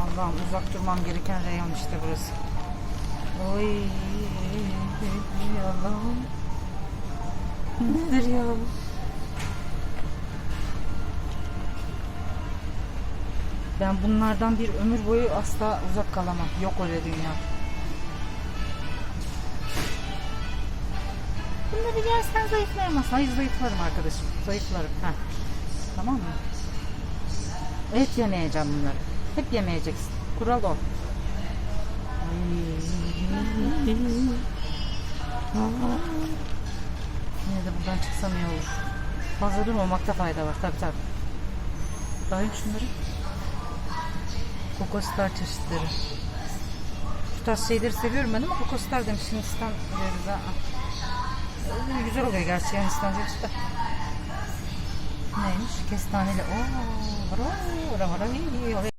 Allah'ım uzak durmam gereken reyon işte burası. Oy Allah'ım. Nedir ya? Ben bunlardan bir ömür boyu asla uzak kalamam. Yok öyle dünya. Bunları yersen zayıflayamazsın. Hayır zayıflarım arkadaşım. Zayıflarım. Heh. Tamam mı? Et yemeyeceğim bunları. Hep yemeyeceksin. Kural o. Yine de buradan çıksam iyi olur. Fazla durmamakta fayda var. Tabii tabii. Dayım şunları. Kokoslar çeşitleri. Şu tarz şeyleri seviyorum ben ama kokoslar demiş Hindistan cevizi. ha. Güzel oluyor gerçi Hindistan cevizi. Neymiş? Kestaneli. Oo, bravo, bravo, bravo.